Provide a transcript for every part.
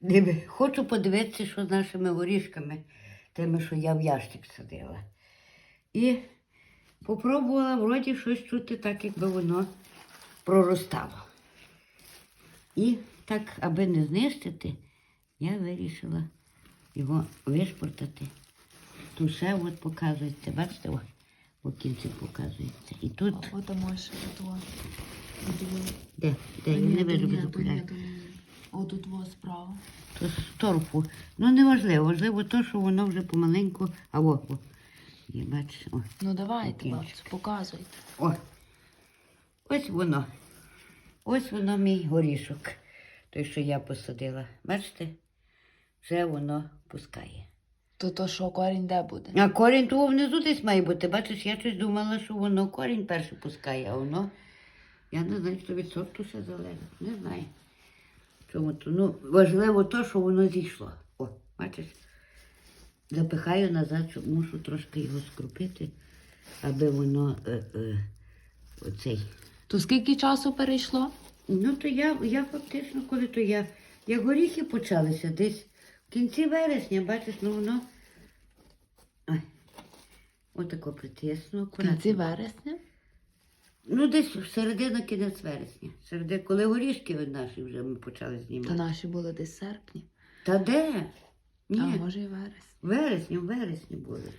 Диви, хочу подивитися, що з нашими горішками, тими, що я в ящик садила. І попробувала вроді щось чути так, якби воно проростало. І так, аби не знищити, я вирішила його вишпортати. Тут ще от показується, бачите, о, у кінці показується. І тут, Ото може тут. де, де, я не вижу без окулярів. Отут во справа. То з торфу. Ну, не важливо, важливо те, що воно вже помаленьку, а о, о. Є, бачиш, о. Ну давайте, бабцю, показуйте. О. Ось воно. Ось воно мій горішок. Той, що я посадила. Бачите? Вже воно пускає. То то що корінь де буде? А корінь того внизу десь має бути. Бачиш, я щось думала, що воно корінь перше пускає, а воно. Я не знаю, що від сорту все залежить. Не знаю. Чому то? Ну, важливо то, що воно зійшло. О, бачиш? Запихаю назад, щоб мушу трошки його скрупити, аби воно е, е, оцей. То скільки часу перейшло? Ну, то я, я фактично, коли то я. Як горіхи почалися десь в кінці вересня, бачиш, ну воно. Ой, отако притисну, В кінці вересня? Ну, десь в середина кінець вересня. Середи, коли горішки від наші вже ми почали знімати. Та наші були десь серпні. Та де? Ні, А може і вересня. вересні, в вересні були.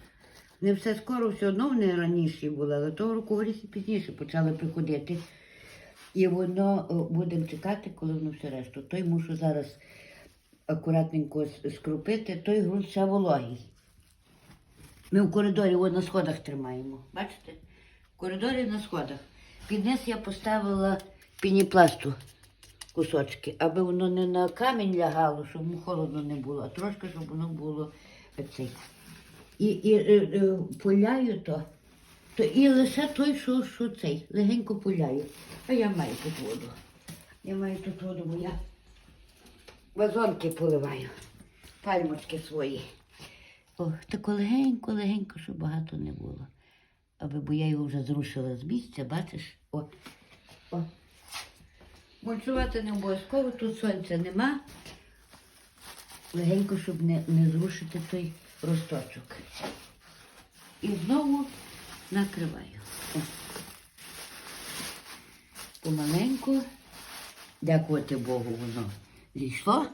Не все скоро, все одно вони раніші були, але того року горіхи пізніше почали приходити. І воно будемо чекати, коли воно все решту. Той мушу зараз акуратненько скрупити, той ґрунт ще вологий. Ми в коридорі о, на сходах тримаємо. Бачите? В коридорі на сходах. Під низ я поставила пініпласту кусочки, аби воно не на камінь лягало, щоб холодно не було, а трошки, щоб воно було цей. І, і е, е, пуляю то, то і лише той, що, що цей, легенько пуляю. А я маю тут воду. Я маю тут воду, бо я вазонки поливаю, пальмочки свої. О, тако легенько, легенько, щоб багато не було. Аби бо я його вже зрушила з місця, бачиш? О, о. Мульчувати не обов'язково, тут сонця нема. Легенько, щоб не, не зрушити той росточок. І знову накриваю. О. Помаленьку, дякувати Богу, воно зійшло.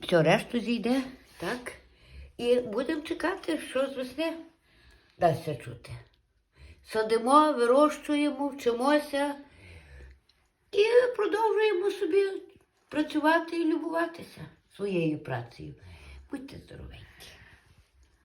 Все, решту зійде, так. І будемо чекати, що з весни дасться чути. Садимо, вирощуємо, вчимося і продовжуємо собі працювати і любуватися своєю працею. Будьте здоровенькі.